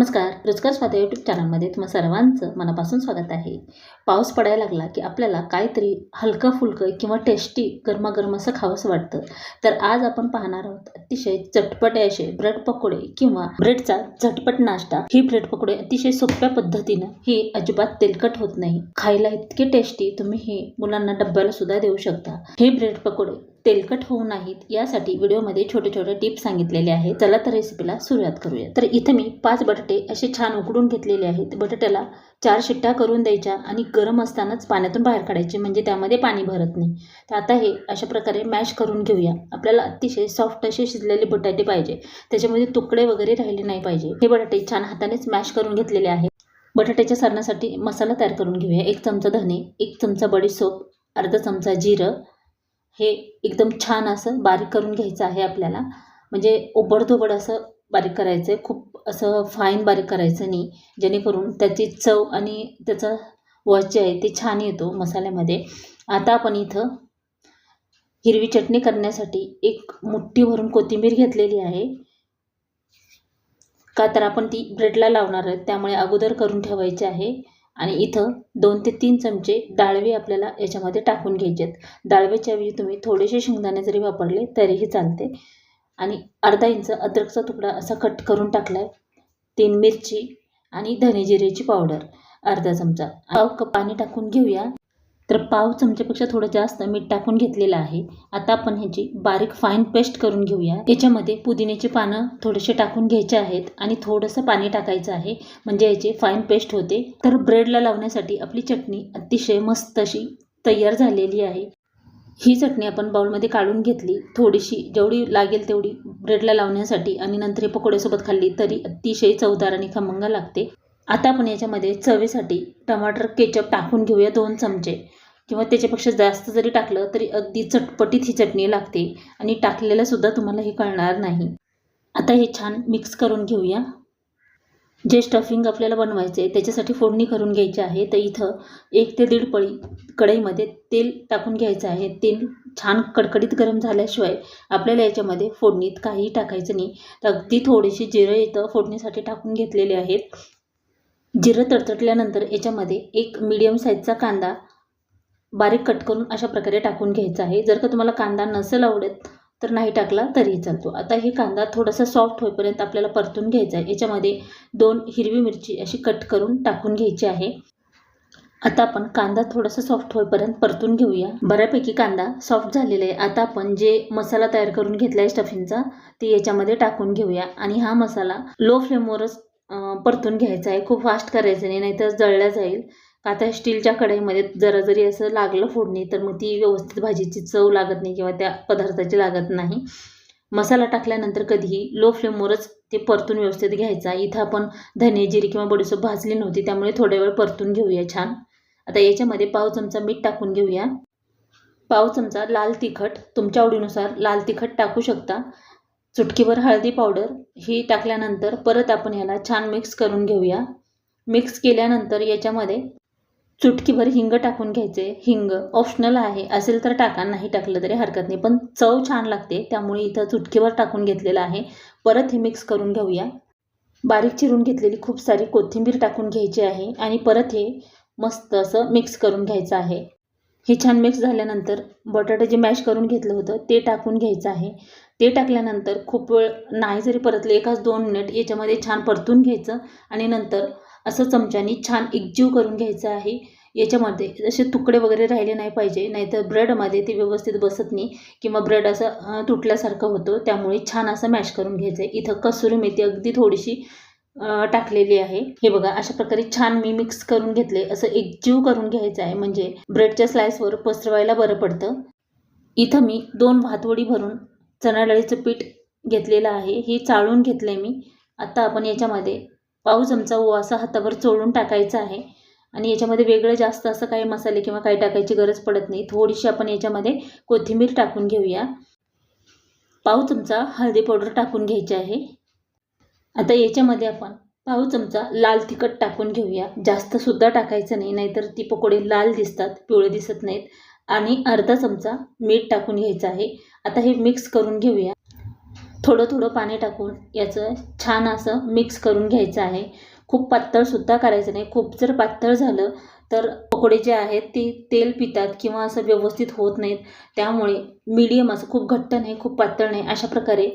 नमस्कार रोजगार स्वाद यूट्यूब चॅनलमध्ये तुम्हा सर्वांचं मनापासून स्वागत आहे. पाऊस पडायला लागला की आपल्याला काहीतरी हलकं फुलकं किंवा टेस्टी गरमागरम असं खावंसं वाटतं. तर आज आपण पाहणार आहोत अतिशय चटपटे असे ब्रेड पकोडे किंवा ब्रेडचा झटपट नाश्ता. ही ब्रेड पकोडे अतिशय सोप्या पद्धतीनं ही अजिबात तेलकट होत नाही. खायला इतके टेस्टी तुम्ही हे मुलांना डब्याला सुद्धा देऊ शकता. हे ब्रेड पकोडे तेलकट होऊ नाहीत यासाठी व्हिडिओमध्ये छोटे छोटे टिप्स सांगितलेले आहेत. चला तर रेसिपीला सुरुवात करूया तर इथं मी पाच बटाटे असे छान उकडून घेतलेले आहेत. बटाट्याला चार शिट्ट्या करून द्यायच्या आणि गरम असतानाच पाण्यातून बाहेर काढायचे म्हणजे त्यामध्ये पाणी भरत नाही. तर आता हे अशा प्रकारे मॅश करून घेऊया. आपल्याला अतिशय सॉफ्ट असे शिजलेले बटाटे पाहिजे. त्याच्यामध्ये तुकडे वगैरे राहिले नाही पाहिजे. हे बटाटे छान हातानेच मॅश करून घेतलेले आहेत. बटाट्याच्या सारणासाठी मसाला तयार करून घेऊया. एक चमचा धने एक चमचा बडीसोप अर्धा चमचा जिरं हे एकदम छान असं बारीक करून घ्यायचं आहे आपल्याला. म्हणजे ओबडधोबड असं बारीक करायचं आहे खूप असं फाईन बारीक करायचं नाही. जेणेकरून त्याची चव आणि त्याचा वास जे आहे ते छान येतो मसाल्यामध्ये. आता आपण इथं हिरवी चटणी करण्यासाठी एक मुठ्ठी भरून कोथिंबीर घेतलेली आहे. का तर आपण ती ब्रेडला लावणार आहे त्यामुळे अगोदर करून ठेवायची आहे. आणि इथं दोन ते तीन चमचे डाळवे आपल्याला याच्यामध्ये टाकून घ्यायचे आहेत डाळवेच्या तुम्ही थोडेसे शेंगदाणे जरी वापरले तरीही चालते. आणि अर्धा इंच अद्रकचा तुकडा असा कट करून टाकला आहे तीन मिरची आणि धने जिरेची पावडर अर्धा चमचा. पाव कप पाणी टाकून घेऊया. तर पाव चमच्यापेक्षा थोडं जास्त मीठ टाकून घेतलेलं आहे. आता आपण ह्याची बारीक फाईन पेस्ट करून घेऊया. याच्यामध्ये पुदिन्याची पानं थोडेसे टाकून घ्यायचे आहेत आणि थोडंसं पाणी टाकायचं आहे. म्हणजे याची फाईन पेस्ट होते. तर ब्रेडला लावण्यासाठी आपली चटणी अतिशय मस्त अशी तयार झालेली आहे. ही चटणी आपण बाउलमध्ये काढून घेतली. थोडीशी जेवढी लागेल तेवढी ब्रेडला लावण्यासाठी आणि नंतर हे पकोड्यासोबत खाल्ली तरी अतिशय चवदार आणि खमंग लागते. आता आपण याच्यामध्ये चवीसाठी टमाटर केचप टाकून घेऊया दोन चमचे. किंवा त्याच्यापेक्षा जास्त जरी टाकलं तरी अगदी चटपटीत ही चटणी लागते. आणि टाकलेलंसुद्धा तुम्हाला हे कळणार नाही. आता हे छान मिक्स करून घेऊया. जे स्टफिंग आपल्याला बनवायचे आहे त्याच्यासाठी फोडणी करून घ्यायची आहे. तर इथं एक ते दीड पळी कढईमध्ये तेल टाकून घ्यायचं आहे. तेल छान कडकडीत गरम झाल्याशिवाय आपल्याला याच्यामध्ये फोडणीत काहीही टाकायचं नाही. तर अगदी थोडीशी जिरं इथं फोडणीसाठी टाकून घेतलेले आहेत. जिरं तडतडल्यानंतर याच्यामध्ये एक मीडियम साईजचा कांदा बारीक कट करून अशा प्रकारे टाकून घ्यायचा आहे. जर का तुम्हाला कांदा नसेल आवडत तर नाही टाकला तरीही चालतो. आता हे कांदा थोडासा सॉफ्ट होईपर्यंत आपल्याला परतून घ्यायचा आहे. याच्यामध्ये दोन हिरवी मिरची अशी कट करून टाकून घ्यायची आहे. आता आपण कांदा थोडासा सॉफ्ट होईपर्यंत परतून घेऊया. बऱ्यापैकी कांदा सॉफ्ट झालेला आहे. आता आपण जे मसाला तयार करून घेतला आहे स्टफिंगचा ते याच्यामध्ये टाकून घेऊया. आणि हा मसाला लो फ्लेमवरच परतून घ्यायचा आहे. खूप फास्ट करायचा नाही नाहीतर जळला जाईल. का त्या स्टीलच्या कढईमध्ये जरा जरी असं लागलं फोडणी तर मग ती व्यवस्थित भाजीची चव लागत नाही किंवा त्या पदार्थाची लागत नाही. मसाला टाकल्यानंतर कधीही लो फ्लेमवरच ते परतून व्यवस्थित घ्यायचा. इथं आपण धने जिरी किंवा बडीसोप भाजली नव्हती त्यामुळे थोड्या वेळ परतून घेऊया छान. आता याच्यामध्ये पाव चमचा मीठ टाकून घेऊया. पाव चमचा लाल तिखट. तुमच्या आवडीनुसार लाल तिखट टाकू शकता. चुटकीवर हळदी पावडर. ही टाकल्यानंतर परत आपण ह्याला छान मिक्स करून घेऊया. मिक्स केल्यानंतर याच्यामध्ये चुटकीभर हिंग टाकून घ्यायचे. हिंग ऑप्शनल आहे. असेल तर टाका नाही टाकलं तरी हरकत नाही. पण चव छान लागते त्यामुळे इथं चुटकीभर टाकून घेतलेलं आहे. परत हे मिक्स करून घेऊया. बारीक चिरून घेतलेली खूप सारी कोथिंबीर टाकून घ्यायची आहे आणि परत हे मस्त असं मिक्स करून घ्यायचं आहे. हे छान मिक्स झाल्यानंतर बटाटे जे मॅश करून घेतलं होतं ते टाकून घ्यायचं आहे. ते टाकल्यानंतर खूप वेळ नाही जरी परतले एकाच दोन मिनिट याच्यामध्ये छान परतून घ्यायचं आणि नंतर असं चमच्यानी छान एकजीव करून घ्यायचं आहे. याच्यामध्ये असे तुकडे वगैरे राहिले नाही पाहिजे नाहीतर ब्रेडमध्ये ते व्यवस्थित बसत नाही किंवा ब्रेड असं तुटल्यासारखं होतं त्यामुळे छान असं मॅश करून घ्यायचं आहे इथं कसुरी मेथी अगदी थोडीशी टाकलेली आहे. हे बघा अशा प्रकारे छान मी मिक्स करून घेतले असं एकजीव करून घ्यायचं आहे म्हणजे ब्रेडच्या स्लाइसवर पसरवायला बरं पडतं. इथं मी दोन भातवडी भरून चणा डाळीचं पीठ घेतलेलं आहे. हे चाळून घेतलं आहे मी. आत्ता आपण याच्यामध्ये पाव चमचा ओवा असा हातावर चोळून टाकायचा आहे. आणि याच्यामध्ये वेगळं जास्त असं काही मसाले किंवा काही टाकायची गरज पडत नाही. थोडीशी आपण याच्यामध्ये कोथिंबीर टाकून घेऊया. पाव चमचा हळदी पावडर टाकून घ्यायची आहे. आता याच्यामध्ये आपण पाव चमचा लाल तिखट टाकून घेऊया. जास्तसुद्धा टाकायचं नाही नाहीतर ती पकोडे लाल दिसतात पिवळे दिसत नाहीत. आणि अर्धा चमचा मीठ टाकून घ्यायचं आहे. आता हे मिक्स करून घेऊया. थोडं थोडं पाणी टाकून याचं छान असं मिक्स करून घ्यायचं आहे. खूप पातळसुद्धा करायचं नाही. खूप जर पातळ झालं तर पकोडे जे आहेत ते तेल पितात किंवा असं व्यवस्थित होत नाहीत. त्यामुळे मीडियम असं खूप घट्ट नाही खूप पातळ नाही अशा प्रकारे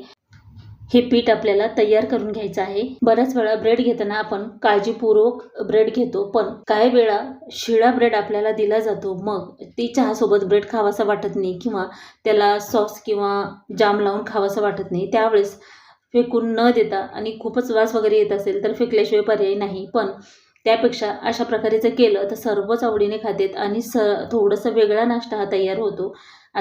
हे पीठ आपल्याला तयार करून घ्यायचं आहे. बऱ्याच वेळा ब्रेड घेताना आपण काळजीपूर्वक ब्रेड घेतो पण काही वेळा शिळा ब्रेड आपल्याला दिला जातो. मग ती चहासोबत ब्रेड खावासा वाटत नाही किंवा त्याला सॉस किंवा जाम लावून खावासा वाटत नाही. त्यावेळेस फेकून न देता आणि खूपच वास वगैरे येत असेल तर फेकल्याशिवाय पर्याय नाही. पण त्यापेक्षा अशा प्रकारे जर केलं तर सर्वच आवडीने खातेत आणि स थोडंसं वेगळा नाश्ता हा तयार होतो.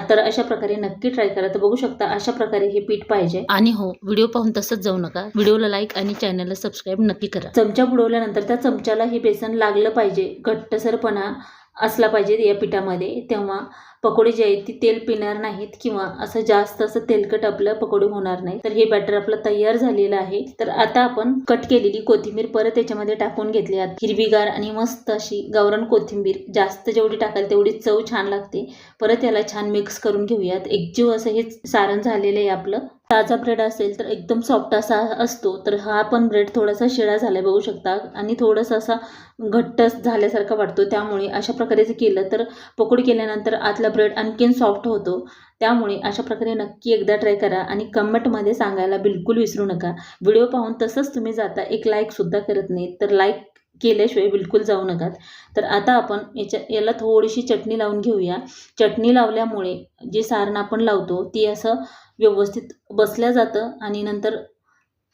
तर अशा प्रकारे नक्की ट्राय करा. तर बघू शकता अशा प्रकारे हे पीठ पाहिजे. आणि हो व्हिडिओ पाहून तसंच जाऊ नका. व्हिडिओला लाईक आणि चॅनलला सबस्क्राईब नक्की करा. चमचा बुडवल्यानंतर त्या चमच्याला हे बेसन लागलं पाहिजे. घट्टसरपणा. असला पाहिजे या पिठामध्ये. तेव्हा पकोडे जे आहेत ती तेल पिणार नाहीत किंवा असं जास्त असं तेलकट आपलं पकोडे होणार नाही. तर हे बॅटर आपलं तयार झालेलं आहे. तर आता आपण कट केलेली कोथिंबीर परत त्याच्यामध्ये टाकून घेतली आहे. हिरवीगार आणि मस्त अशी गावरान कोथिंबीर. जास्त जेवढी टाकाल तेवढी चव छान लागते. परत याला छान मिक्स करून घेऊयात. एकजीव असं हे सारण झालेलं आहे आपलं. ताजा ब्रेड असेल तर एकदम सॉफ्ट असा असतो तर हा पण ब्रेड थोडासा शिळा झाला बघू शकता. आणि थोडासा असा घट्ट झाल्यासारखा वाटतो त्यामुळे अशा प्रकारे जर केलं तर पकोडी केल्यानंतर आतला ब्रेड आणखीन सॉफ्ट होतो. त्यामुळे अशा प्रकारे नक्की एकदा ट्राय करा आणि कमेंटमध्ये सांगायला बिलकुल विसरू नका. व्हिडिओ पाहून तसंच तुम्ही जाता एक लाईकसुद्धा करत नाही तर लाईक केल्याशिवाय बिलकुल जाऊ नकात. तर आता आपण याच्या याला थोडीशी चटणी लावून घेऊया. चटणी लावल्यामुळे जे सारण आपण लावतो ती असं व्यवस्थित बसल्या जातं आणि नंतर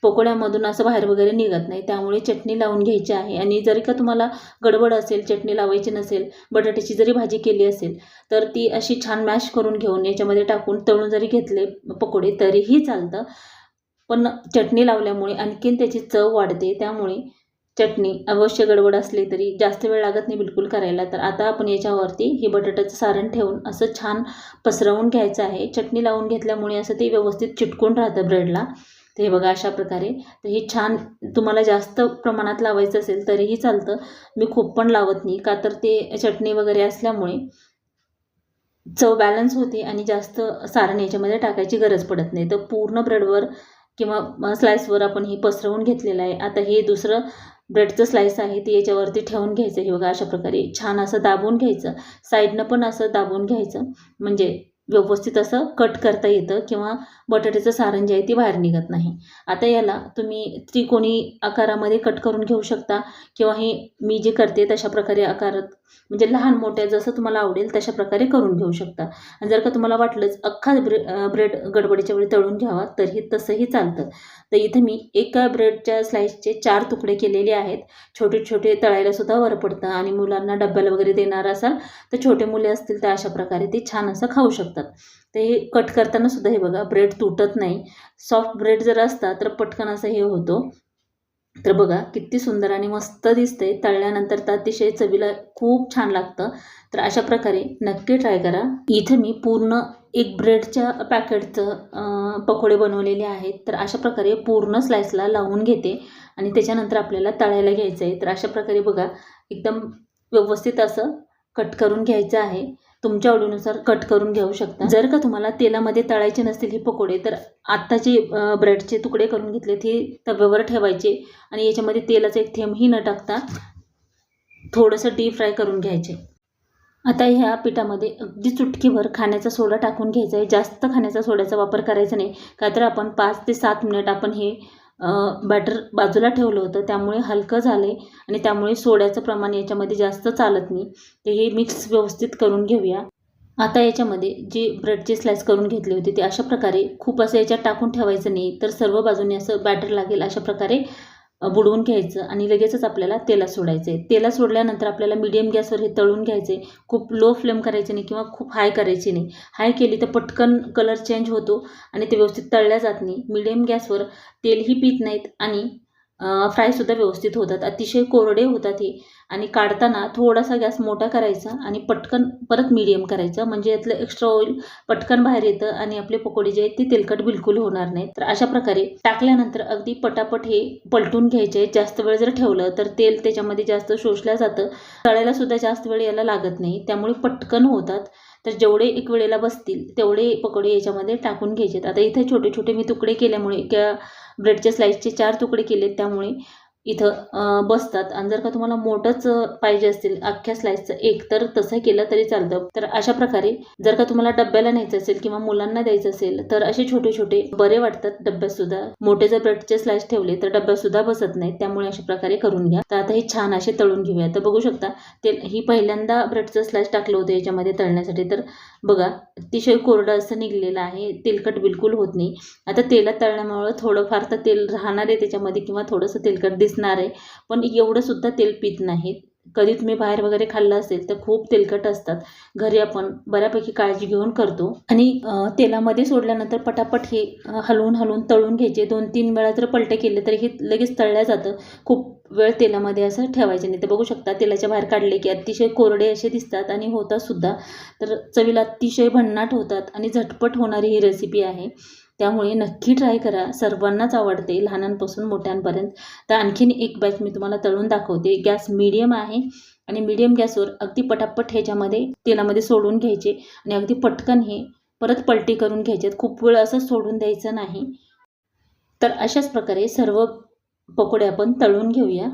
पकोड्यामधून असं बाहेर वगैरे निघत नाही. त्यामुळे चटणी लावून घ्यायची आहे. आणि जरी का तुम्हाला गडबड असेल चटणी लावायची नसेल बटाट्याची जरी भाजी केली असेल तर ती अशी छान मॅश करून घेऊन याच्यामध्ये टाकून तळून जरी घेतले पकोडे तरीही चालतं. पण चटणी लावल्यामुळे आणखीन त्याची चव वाढते. त्यामुळे चटणी अवश्य गडबड असली तरी जास्त वेळ लागत नाही बिलकुल करायला. तर आता आपण याच्यावरती हे बटाट्याचं सारण ठेवून असं छान पसरवून घ्यायचं आहे. चटणी लावून घेतल्यामुळे असं ते व्यवस्थित चिटकून राहतं ब्रेडला. तर हे बघा अशा प्रकारे. तर हे छान तुम्हाला जास्त प्रमाणात लावायचं असेल तरीही चालतं. मी खूप पण लावत नाही. का तर ते चटणी वगैरे असल्यामुळे चव बॅलन्स होते आणि जास्त सारण याच्यामध्ये टाकायची गरज पडत नाही. तर पूर्ण ब्रेडवर किंवा स्लाइसवर आपण हे पसरवून घेतलेलं आहे. आता हे दुसरं ब्रेडचं स्लाईस आहे ते याच्यावरती ठेवून घ्यायचं. हे बघा अशा प्रकारे छान असं दाबून घ्यायचं. साईडनं पण असं दाबून घ्यायचं. म्हणजे व्यवस्थित असं कट करता येतं किंवा बटाट्याचं सारण जे आहे ते बाहेर निघत नाही. आता याला तुम्ही त्रिकोणी आकारामध्ये कट करून घेऊ शकता किंवा हे मी जे करते तशा प्रकारे आकारात म्हणजे लहान मोठ्या जसं तुम्हाला आवडेल तशा प्रकारे करून घेऊ शकता. आणि जर का तुम्हाला वाटलंच अख्खा ब्रे ब्रेड गडबडीच्या वेळी तळून घ्यावा तरीही तसंही चालतं. तर इथं मी एका ब्रेडच्या स्लाईसचे चार तुकडे केलेले आहेत. छोटे छोटे तळायला सुद्धा वर पडतं आणि मुलांना डब्याला वगैरे देणार असाल तर छोटे मुले असतील तर अशा प्रकारे ते छान असं खाऊ शकतात. ते हे कट करताना सुद्धा हे बघा ब्रेड तुटत नाही. सॉफ्ट ब्रेड जर असता तर पटकन असं हे होतो. तर बघा किती सुंदर आणि मस्त दिसते तळल्यानंतर तर अतिशय चवीला खूप छान लागतं. तर अशा प्रकारे नक्की ट्राय करा. इथं मी पूर्ण एक ब्रेडच्या पॅकेटचं पकोडे बनवलेले आहेत. तर अशा प्रकारे पूर्ण स्लाइसला लावून घेते आणि त्याच्यानंतर आपल्याला तळायला घ्यायचं आहे तर अशा प्रकारे बघा एकदम व्यवस्थित असं कट करून घ्यायचं आहे. तुमच्या आवडीनुसार कट करून घेऊ शकता. जर का तुम्हाला तेलामध्ये तळायचे नसतील हे पकोडे तर आत्ताचे ब्रेडचे तुकडे करून घेतले ते तव्यावर ठेवायचे आणि याच्यामध्ये तेलाचा एक थेंबही न टाकता थोडंसं डीप फ्राय करून घ्यायचे. आता ह्या पिठामध्ये अगदी चुटकीभर खाण्याचा सोडा टाकून घ्यायचा आहे. जास्त खाण्याचा सोड्याचा वापर करायचा नाही. का तर आपण पाच ते सात मिनिट आपण हे बॅटर बाजूला ठेवलं होतं. त्यामुळे हलकं झाले आणि त्यामुळे सोड्याचं प्रमाण याच्यामध्ये जास्त चालत नाही. ते हे मिक्स व्यवस्थित करून घेऊया. आता याच्यामध्ये जे ब्रेडचे स्लाइस करून घेतले होते ते अशा प्रकारे खूप असं याच्यात टाकून ठेवायचं नाही तर सर्व बाजूने असं बॅटर लागेल अशा प्रकारे बुडवून घ्यायचं आणि लगेचच आपल्याला तेलात सोडायचं आहे तेलात सोडल्यानंतर आपल्याला मीडियम गॅसवर हे तळून घ्यायचे खूप लो फ्लेम करायचे नाही किंवा खूप हाय करायची नाही. हाय केली तर पटकन कलर चेंज होतो आणि ते व्यवस्थित तळल्या जात नाही. मीडियम गॅसवर तेलही पित नाहीत आणि फ्रायसुद्धा व्यवस्थित होतात. अतिशय कोरडे होतात हे. आणि काढताना थोडासा गॅस मोठा करायचा आणि पटकन परत मिडियम करायचं. म्हणजे यातलं एक्स्ट्रा ऑइल पटकन बाहेर येतं आणि आपले पकोडे जे आहेत ते तेलकट बिलकुल होणार नाही तर अशा प्रकारे टाकल्यानंतर अगदी पटापट हे पलटून घ्यायचे जास्त वेळ जर ठेवलं तर तेल त्याच्यामध्ये जास्त शोषलं जातं. तळायला सुद्धा जास्त वेळ याला लागत नाही. त्यामुळे पटकन होतात. तर जेवढे एक वेळेला बसतील तेवढे पकोडे याच्यामध्ये टाकून घ्यायचे आता इथे छोटे छोटे मी तुकडे केल्यामुळे किंवा ब्रेडच्या स्लाईसचे चार तुकडे केले त्यामुळे इथं बसतात. आणि जर का तुम्हाला मोठंच पाहिजे असतील अख्ख्या स्लाईसचं एक तर तसं केलं तरी चालतं. तर अशा प्रकारे जर का तुम्हाला डब्याला न्यायचं असेल किंवा मुलांना द्यायचं असेल तर असे छोटे छोटे बरे वाटतात डब्यात सुद्धा मोठे जर ब्रेडचे स्लाइस ठेवले तर डब्यात सुद्धा बसत नाहीत. त्यामुळे अशा प्रकारे करून घ्या. तर आता हे छान असे तळून घेऊया. तर बघू शकता ते ही पहिल्यांदा ब्रेडचं स्लाइस टाकलं होतं याच्यामध्ये तळण्यासाठी. तर बघा अतिशय कोरडं असं निघलेलं आहे. तेलकट बिलकुल होत नाही. आता तेलात तळल्यामुळं थोडंफार तर तेल राहणार आहे त्याच्यामध्ये किंवा थोडंसं तेलकट दिसणार आहे. पण एवढं सुद्धा तेल पित नाहीत. कधी तुम्ही बाहेर वगैरे खाल्लं असेल तर खूप तेलकट असतात. घरी आपण बऱ्यापैकी काळजी घेऊन करतो. आणि तेलामध्ये सोडल्यानंतर पटापट हे हलवून हलवून तळून घ्यायचे. दोन तीन वेळा जर पलटे केले तर हे लगेच तळल्या जातं. खूप वेळ तेलामध्ये असं ठेवायचे नाही. तर बघू शकता तेलाच्या बाहेर काढले की अतिशय कोरडे असे दिसतात आणि होतात सुद्धा. तर चवीला अतिशय भन्नाट होतात आणि झटपट होणारी ही रेसिपी आहे. त्यामुळे नक्की ट्राय करा. सर्वांनाच आवडते लहानांपासून मोठ्यांपर्यंत. तर आणखीन एक बॅच मी तुम्हाला तळून दाखवते. गॅस मीडियम आहे आणि मीडियम गॅसवर अगदी पटापट ह्याच्यामध्ये तेलामध्ये सोडून घ्यायचे आणि अगदी पटकन हे परत पलटी करून घ्यायचे. खूप वेळ असं सोडून द्यायचं नाही. तर अशाच प्रकारे सर्व पकोडे आपण तळून घेऊया.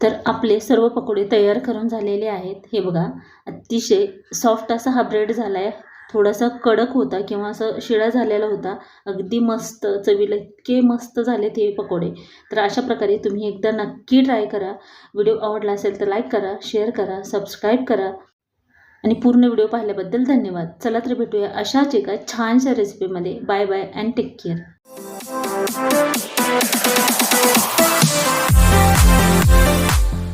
तर आपले सर्व पकोडे तयार करून झालेले आहेत. हे बघा अतिशय सॉफ्ट असा हा ब्रेड झाला आहे थोडासा कडक होता किंवा असं शिळा झालेला होता. अगदी मस्त चवीला इतके मस्त झालेत हे पकोडे. तर अशा प्रकारे तुम्ही एकदा नक्की ट्राय करा. व्हिडिओ आवडला असेल तर लाईक करा शेअर करा सबस्क्राईब करा. आणि पूर्ण व्हिडिओ पाहिल्याबद्दल धन्यवाद. चला तर भेटूया अशाच एका छानशा रेसिपीमध्ये. Bye bye and take care.